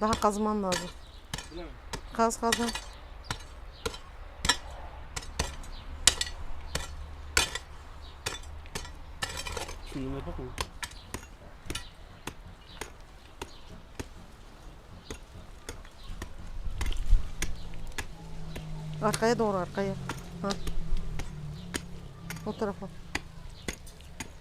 Daha kazman lazım. Kaz kaz. ha. Şimdi ne bakın. Arkaya doğru arkaya. Ha. O tarafa.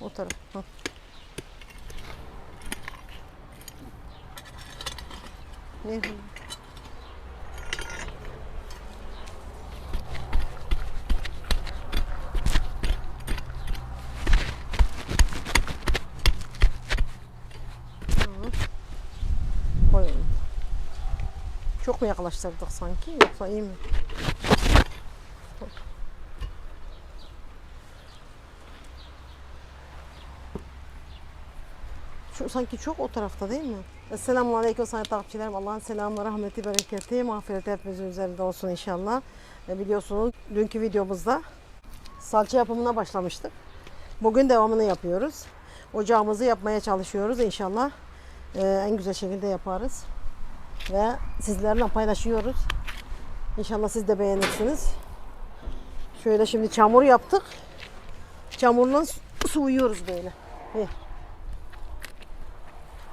O taraf. Ha. Ne? Koyalım. Çok mu yaklaştırdık sanki yoksa iyi mi? Sanki çok o tarafta değil mi? Esselamu Aleyküm sayın takipçilerim. Allah'ın selamı, rahmeti, bereketi, mağfireti hepimizin üzerinde olsun inşallah. E, biliyorsunuz dünkü videomuzda salça yapımına başlamıştık. Bugün devamını yapıyoruz. Ocağımızı yapmaya çalışıyoruz inşallah. e, en güzel şekilde yaparız. Ve sizlerle paylaşıyoruz. İnşallah siz de beğenirsiniz. Şöyle şimdi çamur yaptık. Çamurla su- suyuyoruz böyle. Ver.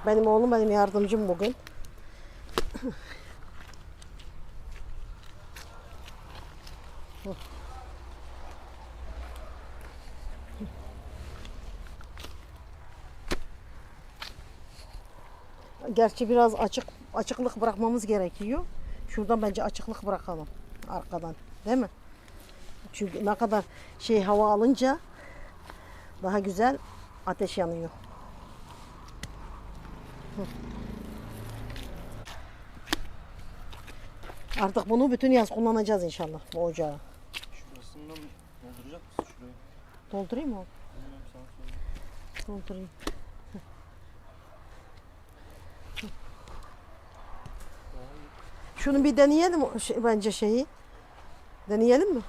Benim oğlum benim yardımcım bugün. Gerçi biraz açık açıklık bırakmamız gerekiyor. Şuradan bence açıklık bırakalım arkadan. Değil mi? Çünkü ne kadar şey hava alınca daha güzel ateş yanıyor. Artık bunu bütün yaz kullanacağız inşallah bu ocağı. Şurasından dolduracak mısın şurayı? Doldurayım mı? Bilmiyorum sana söyle. Doldurayım. Şunu bir deneyelim şey- bence şeyi. Deneyelim mi?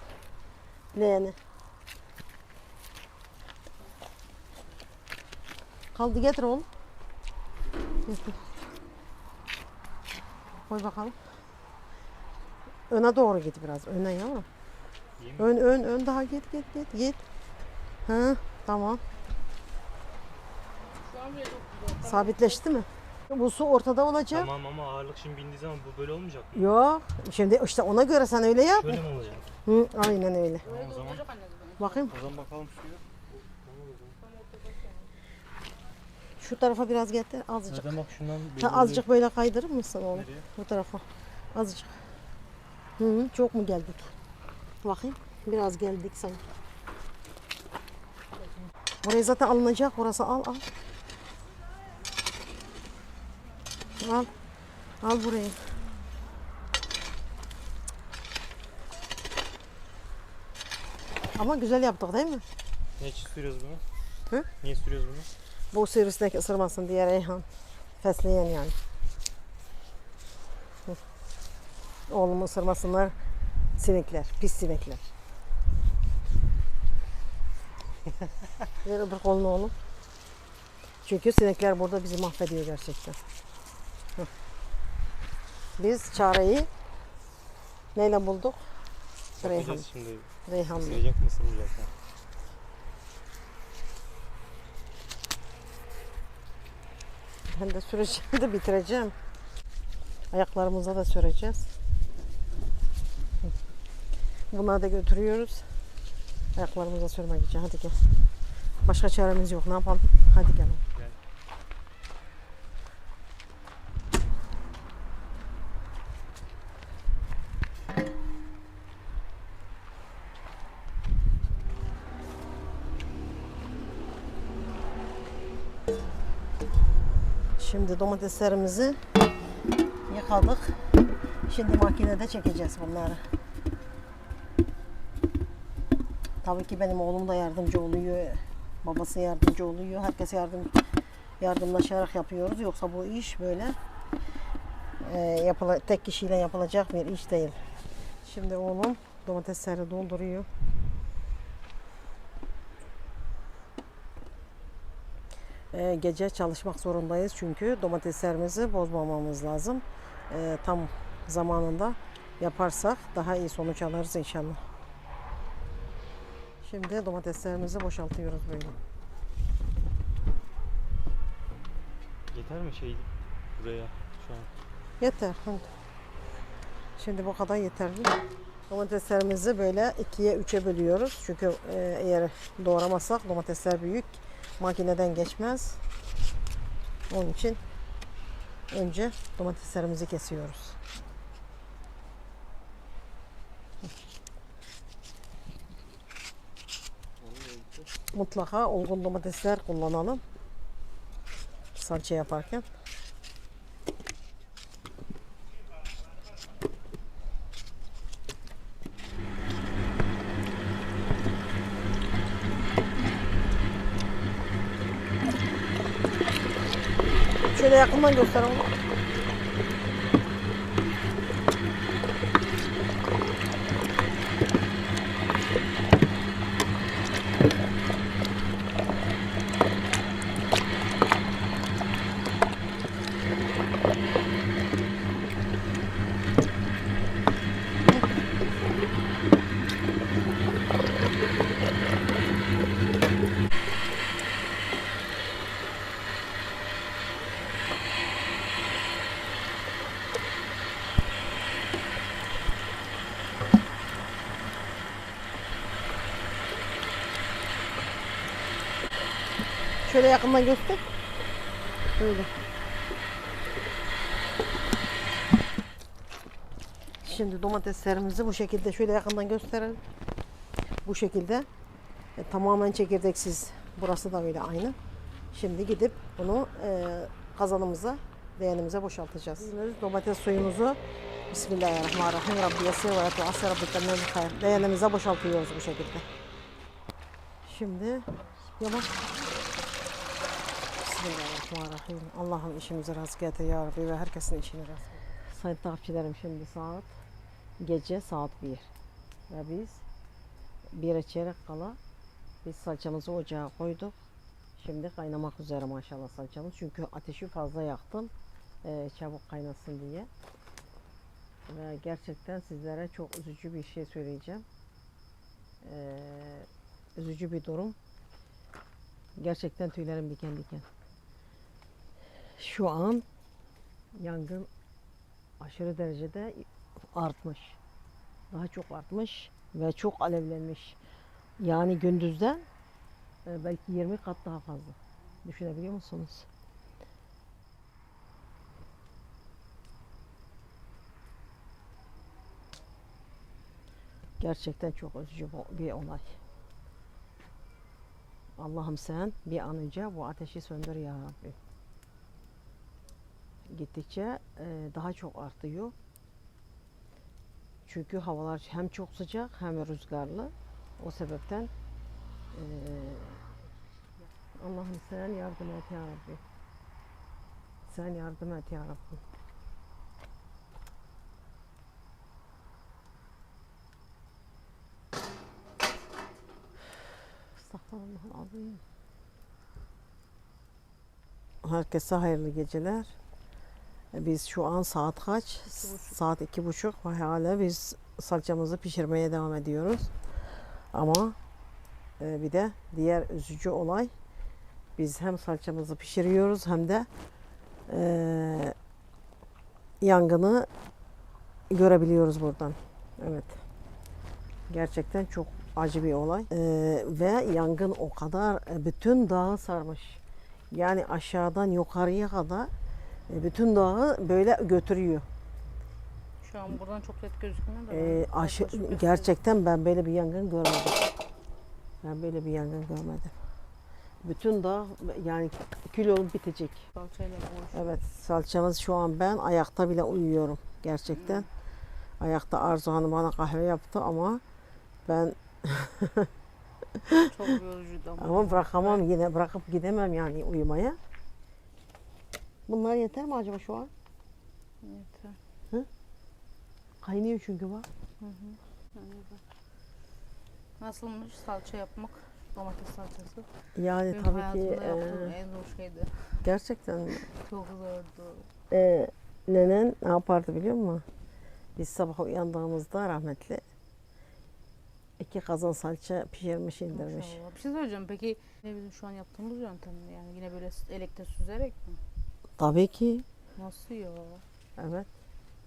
Leğeni. Kaldı getir oğlum. Getir. Koy bakalım. Öne doğru git biraz. Öne mi? Ön ön ön daha git git git git. Ha tamam. Sabitleşti mi? Bu su ortada olacak. Tamam ama ağırlık şimdi bindiği zaman bu böyle olmayacak mı? Yok. Şimdi işte ona göre sen öyle yap. Şöyle mi olacak? Hı, aynen öyle. Tamam o zaman. Bakayım. O zaman bakalım suyu. Şu tarafa biraz getir. Azıcık. Zaten bak şundan Ha, azıcık böyle kaydırır mısın oğlum? Nereye? Bu tarafa. Azıcık. Hı, hı, çok mu geldik? Bakayım. Biraz geldik sanki. Buraya zaten alınacak. Burası al al. Al. Al burayı. Ama güzel yaptık değil mi? Ne için sürüyoruz bunu? Hı? Niye sürüyoruz bunu? Bu sivrisinek ısırmasın diye Reyhan. Fesleğen yani. Oğlumu ısırmasınlar sinekler, pis sinekler. Ver öbür kolunu oğlum. Çünkü sinekler burada bizi mahvediyor gerçekten. Biz çareyi neyle bulduk? Reyhan. Şimdi. Reyhan'la. Sıyacak mı sığmayacak mı? Ben de süreceğim de bitireceğim. Ayaklarımıza da süreceğiz. Bunları da götürüyoruz. Ayaklarımıza sürmek için. Hadi gel. Başka çaremiz yok. Ne yapalım? Hadi gel. Gel. Şimdi domateslerimizi yıkadık. Şimdi makinede çekeceğiz bunları. Tabii ki benim oğlum da yardımcı oluyor. Babası yardımcı oluyor. Herkes yardım yardımlaşarak yapıyoruz. Yoksa bu iş böyle e, yapıla, tek kişiyle yapılacak bir iş değil. Şimdi oğlum domatesleri dolduruyor. Gece çalışmak zorundayız çünkü domateslerimizi bozmamamız lazım. E, tam zamanında yaparsak daha iyi sonuç alırız inşallah. Şimdi domateslerimizi boşaltıyoruz böyle. Yeter mi şey buraya şu an? Yeter. Şimdi bu kadar yeterli. Domateslerimizi böyle ikiye üçe bölüyoruz. Çünkü e, eğer doğramazsak domatesler büyük. Makineden geçmez. Onun için önce domateslerimizi kesiyoruz. Mutlaka olgun domatesler kullanalım. Salça yaparken. Şöyle yakından Şöyle yakından göster. Böyle. Şimdi domateslerimizi bu şekilde şöyle yakından gösterelim. Bu şekilde e, tamamen çekirdeksiz. Burası da böyle aynı. Şimdi gidip bunu e, kazanımıza, leğenimize boşaltacağız. Domates suyumuzu Bismillahirrahmanirrahim. Rabbi yasir ve yatu asir Rabbi hayır. Leğenimize boşaltıyoruz bu şekilde. Şimdi yavaş Bismillahirrahmanirrahim. Allah'ım işimizi rast getir ya Rabbi ve herkesin işini rast getir. Sayın takipçilerim şimdi saat gece saat 1 ve biz bir çeyrek kala biz salçamızı ocağa koyduk. Şimdi kaynamak üzere maşallah salçamız. Çünkü ateşi fazla yaktım. eee, çabuk kaynasın diye. Ve gerçekten sizlere çok üzücü bir şey söyleyeceğim. Eee, üzücü bir durum. Gerçekten tüylerim diken diken. Şu an yangın aşırı derecede artmış. Daha çok artmış ve çok alevlenmiş. Yani gündüzden e, belki 20 kat daha fazla. Düşünebiliyor musunuz? Gerçekten çok üzücü bir olay. Allah'ım sen bir an önce bu ateşi söndür ya Rabbi. Gittikçe e, daha çok artıyor. Çünkü havalar hem çok sıcak hem rüzgarlı. O sebepten e, Allah'ım sen yardım et ya Rabbi. Sen yardım et ya Rabbi. Estağfurullah azim. Herkese hayırlı geceler. Biz şu an saat kaç? Saat iki buçuk ve hala biz salçamızı pişirmeye devam ediyoruz. Ama e, bir de diğer üzücü olay biz hem salçamızı pişiriyoruz hem de e, yangını görebiliyoruz buradan. Evet. Gerçekten çok acı bir olay. E, ve yangın o kadar e, bütün dağı sarmış. Yani aşağıdan yukarıya kadar bütün dağı böyle götürüyor. Şu an buradan çok net gözükmüyor da. Ee, ben aşı, gerçekten ben böyle bir yangın görmedim. Ben böyle bir yangın görmedim. Bütün dağ yani kül olup bitecek. Salçayla. Evet salçamız şu an ben ayakta bile uyuyorum gerçekten. Ayakta Arzu Hanım bana kahve yaptı ama ben Çok yorucuydu ama. ama bırakamam yine bırakıp gidemem yani uyumaya. Bunlar yeter mi acaba şu an? Yeter. Kaynıyor çünkü bak. Nasılmış salça yapmak? Domates salçası. Yani Benim tabii ki e, en zor şeydi. gerçekten Çok zordu. e, nenen ne yapardı biliyor musun? Biz sabah uyandığımızda rahmetli iki kazan salça pişirmiş indirmiş. Maşallah. Bir şey söyleyeceğim. Peki ne bizim şu an yaptığımız yöntem mi? Yani yine böyle elekte süzerek mi? Tabii ki. Nasıl ya? Evet.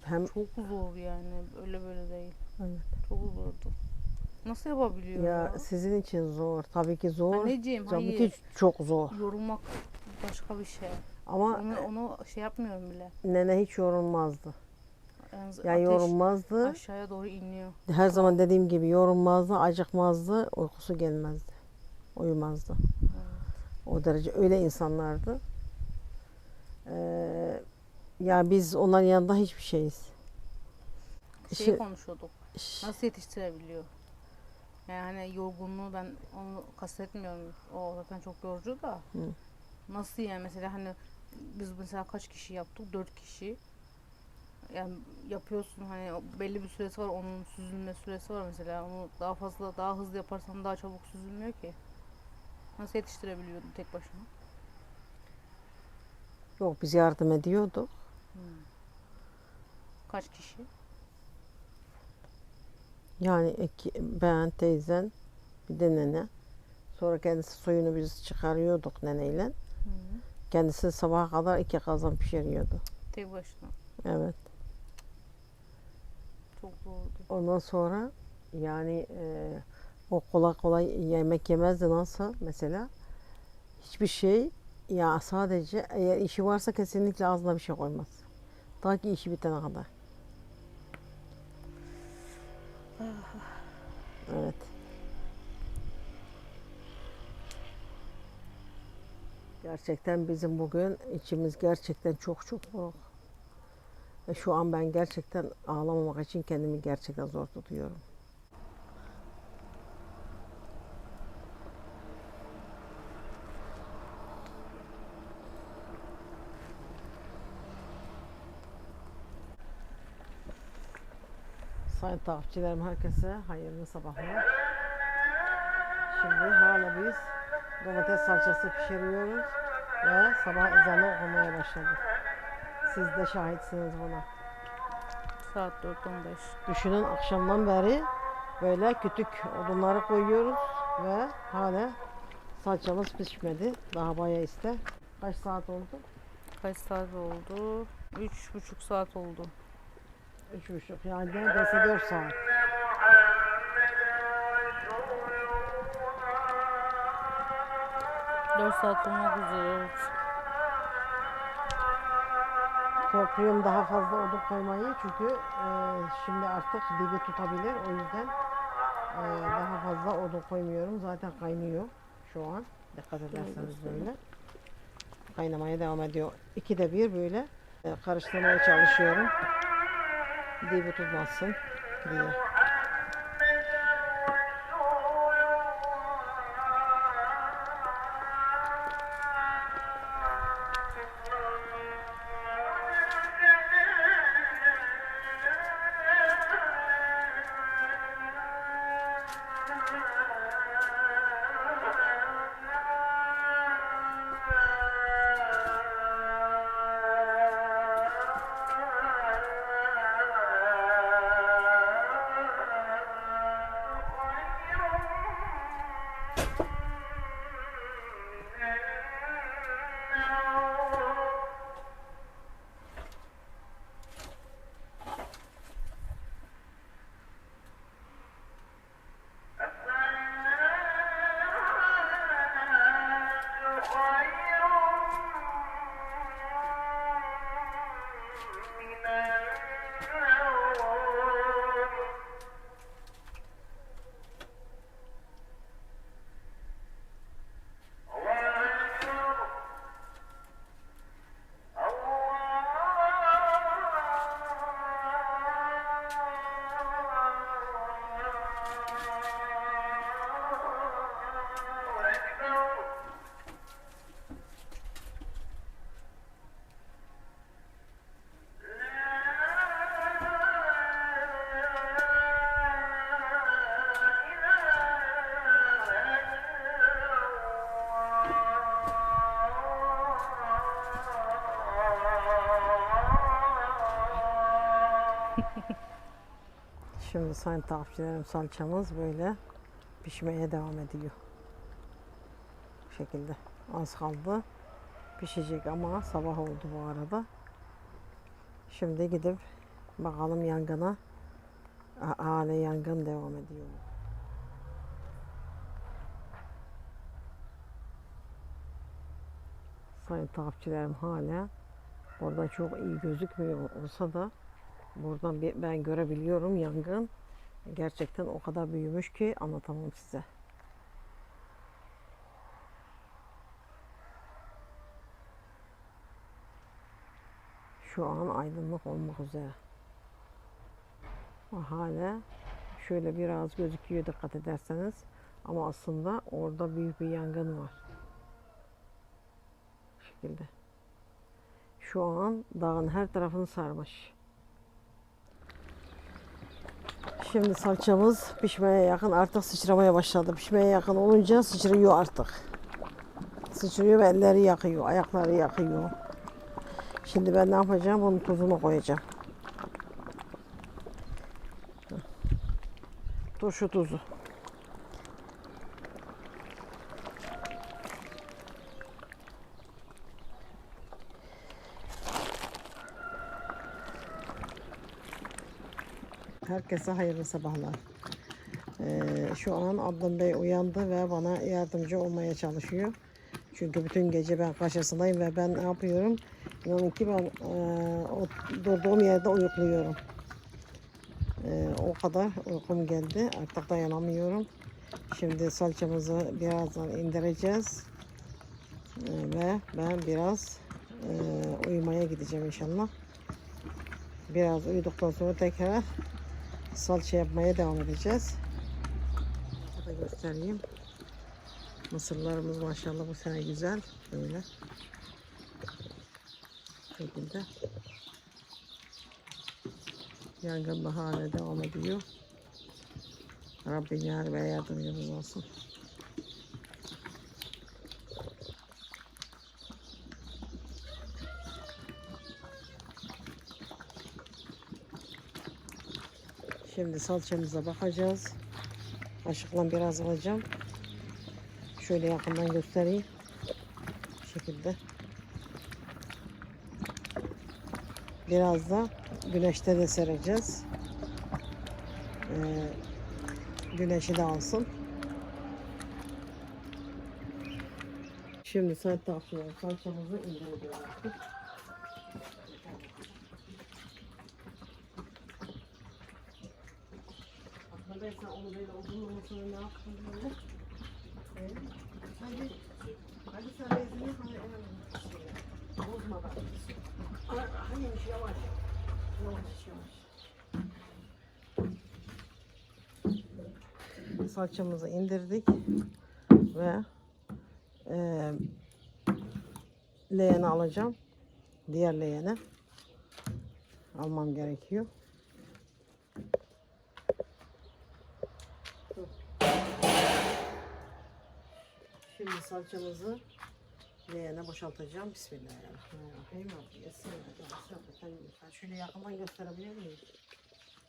Hem Çok zor yani. Öyle böyle değil. Evet. Çok zordu. Nasıl yapabiliyor ya? ya sizin için zor. Tabii ki zor. Anneciğim Tabii hayır. ki çok zor. Yorulmak başka bir şey. Ama Onu, onu şey yapmıyorum bile. nene hiç yorulmazdı. Yani Yani ateş yorulmazdı. aşağıya doğru iniyor. Her zaman dediğim gibi yorulmazdı, acıkmazdı, uykusu gelmezdi. Uyumazdı. O derece öyle insanlardı. Ee, ya biz onların yanında hiçbir şeyiz. Şey Şi- konuşuyorduk. Nasıl yetiştirebiliyor? Yani hani yorgunluğu ben onu kastetmiyorum. O zaten çok yorucu da. Hı. Nasıl yani mesela hani biz mesela kaç kişi yaptık? Dört kişi. Yani yapıyorsun hani o belli bir süresi var onun süzülme süresi var mesela onu daha fazla daha hızlı yaparsan daha çabuk süzülmüyor ki. Nasıl yetiştirebiliyordun tek başına? Yok biz yardım ediyorduk. Kaç kişi? Yani iki, ben, teyzen, bir de nene. Sonra kendisi suyunu biz çıkarıyorduk neneyle. Kendisi sabaha kadar iki kazan pişiriyordu. Tek başına. Evet. Çok zordu. Ondan sonra yani e, o kolay kolay yemek yemezdi nasıl mesela. Hiçbir şey ya sadece eğer işi varsa kesinlikle ağzına bir şey koymaz. Ta ki işi bitene kadar. Evet. Gerçekten bizim bugün içimiz gerçekten çok çok buruk. Ve şu an ben gerçekten ağlamamak için kendimi gerçekten zor tutuyorum. Sayın takipçilerim herkese hayırlı sabahlar. Şimdi hala biz domates salçası pişiriyoruz ve sabah ezanı okumaya başladık. Siz de şahitsiniz buna. Saat 4.15. Düşünün akşamdan beri böyle kütük odunları koyuyoruz ve hala salçamız pişmedi. Daha bayağı iste. Kaç saat oldu? Kaç saat oldu? Üç buçuk saat oldu. Üç buçuk yani neredeyse dört saat. Dört saat olmak üzere. Korkuyorum daha fazla odun koymayı çünkü e, şimdi artık dibi tutabilir. O yüzden e, daha fazla odun koymuyorum. Zaten kaynıyor şu an. Dikkat ederseniz böyle. Kaynamaya devam ediyor. İkide bir böyle e, karıştırmaya çalışıyorum. Dibi tutmasın diye. Şimdi sayın takipçilerim salçamız böyle pişmeye devam ediyor. Bu şekilde. Az kaldı. Pişecek ama sabah oldu bu arada. Şimdi gidip bakalım yangına. Ha- Hala yangın devam ediyor. Sayın takipçilerim hala Orada çok iyi gözükmüyor olsa da buradan ben görebiliyorum yangın. Gerçekten o kadar büyümüş ki anlatamam size. Şu an aydınlık olmak üzere. Ama hala şöyle biraz gözüküyor dikkat ederseniz. Ama aslında orada büyük bir yangın var. Bu şekilde. Şu an dağın her tarafını sarmış. Şimdi salçamız pişmeye yakın artık sıçramaya başladı. Pişmeye yakın olunca sıçrıyor artık. Sıçrıyor ve elleri yakıyor, ayakları yakıyor. Şimdi ben ne yapacağım? Bunun tuzunu koyacağım. Turşu tuzu. Herkese hayırlı sabahlar. Ee, şu an Adnan Bey uyandı ve bana yardımcı olmaya çalışıyor. Çünkü bütün gece ben karşısındayım ve ben ne yapıyorum? İnanın ki ben e, o durduğum yerde uyukluyorum. Ee, o kadar uykum geldi. Artık dayanamıyorum. Şimdi salçamızı birazdan indireceğiz. Ee, ve ben biraz e, uyumaya gideceğim inşallah. Biraz uyuduktan sonra tekrar salça yapmaya devam edeceğiz. Burada göstereyim. Mısırlarımız maşallah bu sene güzel. Böyle. Bu şekilde. Yangın da hala devam ediyor. Rabbim yar ve yardımcımız olsun. Şimdi salçamıza bakacağız. Kaşıkla biraz alacağım. Şöyle yakından göstereyim. Bu şekilde. Biraz da güneşte de sereceğiz. Ee, güneşi de alsın. Şimdi saat takviye salçamızı indiriyoruz onu böyle uzun sonra ne yaptın böyle? Hadi. Hadi sen rezini hani hemen bozma bak. Hayırmış yavaş. Yavaş yavaş. Salçamızı indirdik ve eee leğeni alacağım. Diğer leğeni almam gerekiyor. Şimdi salçamızı leğene boşaltacağım. Bismillahirrahmanirrahim. Şöyle yakından gösterebilir miyim?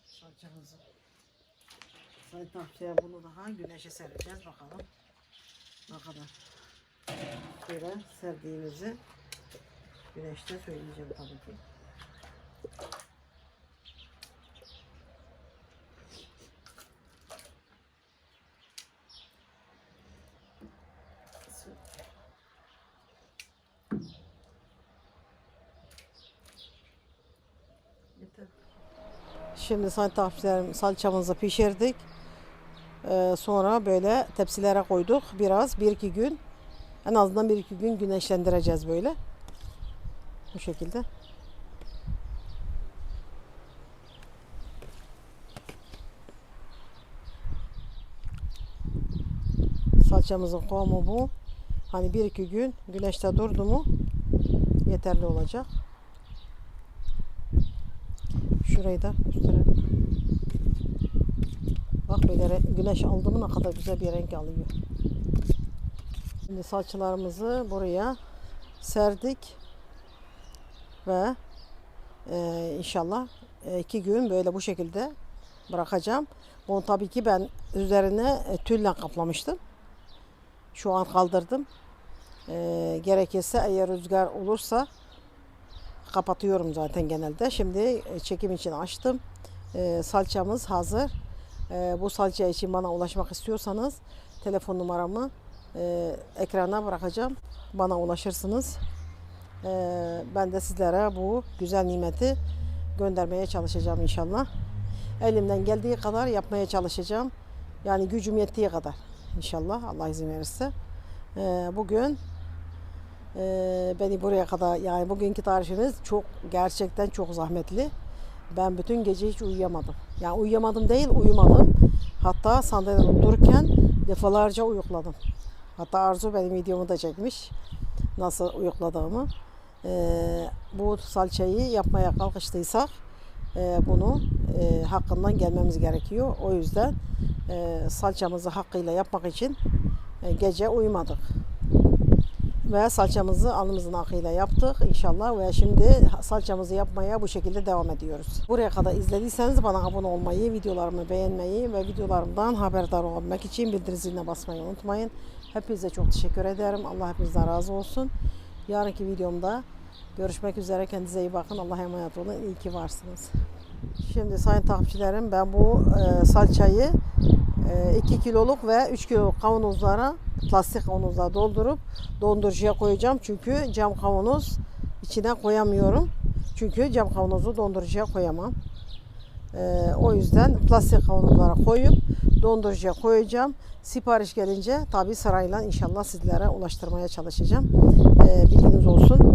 Salçamızı. Sayın bunu daha güneşe sereceğiz bakalım. Ne kadar. Şöyle serdiğimizi güneşte söyleyeceğim tabii ki. Şimdi sayın takipçilerim salçamızı pişirdik. Ee, sonra böyle tepsilere koyduk. Biraz bir iki gün en azından bir iki gün güneşlendireceğiz böyle. Bu şekilde. Salçamızın kıvamı bu. Hani bir iki gün güneşte durdu mu yeterli olacak. Şurayı da gösterelim. Bak böyle güneş aldı mı ne kadar güzel bir renk alıyor. Şimdi salçalarımızı buraya serdik ve e, inşallah e, iki gün böyle bu şekilde bırakacağım. Bunu tabii ki ben üzerine e, tülle kaplamıştım. Şu an kaldırdım. E, gerekirse eğer rüzgar olursa kapatıyorum zaten genelde. Şimdi e, çekim için açtım. E, salçamız hazır. E, bu salça için bana ulaşmak istiyorsanız telefon numaramı ekrana bırakacağım. Bana ulaşırsınız. Ben de sizlere bu güzel nimeti göndermeye çalışacağım inşallah. Elimden geldiği kadar yapmaya çalışacağım. Yani gücüm yettiği kadar inşallah Allah izin verirse. Bugün e, beni buraya kadar yani bugünkü tarifimiz çok gerçekten çok zahmetli. Ben bütün gece hiç uyuyamadım. Yani uyuyamadım değil uyumadım. Hatta sandalyede otururken defalarca uyukladım. Hatta Arzu benim videomu da çekmiş. Nasıl uyukladığımı. Ee, bu salçayı yapmaya kalkıştıysak e, bunu e, hakkından gelmemiz gerekiyor. O yüzden e, salçamızı hakkıyla yapmak için e, gece uyumadık. Ve salçamızı alnımızın akıyla yaptık inşallah ve şimdi salçamızı yapmaya bu şekilde devam ediyoruz. Buraya kadar izlediyseniz bana abone olmayı, videolarımı beğenmeyi ve videolarımdan haberdar olmak için bildirim ziline basmayı unutmayın. Hepinize çok teşekkür ederim. Allah hepinizden razı olsun. Yarınki videomda görüşmek üzere. Kendinize iyi bakın. Allah'a emanet olun. İyi ki varsınız. Şimdi sayın takipçilerim ben bu e, salçayı 2 kiloluk ve 3 kiloluk kavanozlara plastik kavanozlara doldurup dondurucuya koyacağım. Çünkü cam kavanoz içine koyamıyorum. Çünkü cam kavanozu dondurucuya koyamam. E, o yüzden plastik kavanozlara koyup dondurucuya koyacağım. Sipariş gelince tabi sırayla inşallah sizlere ulaştırmaya çalışacağım. E, bilginiz olsun.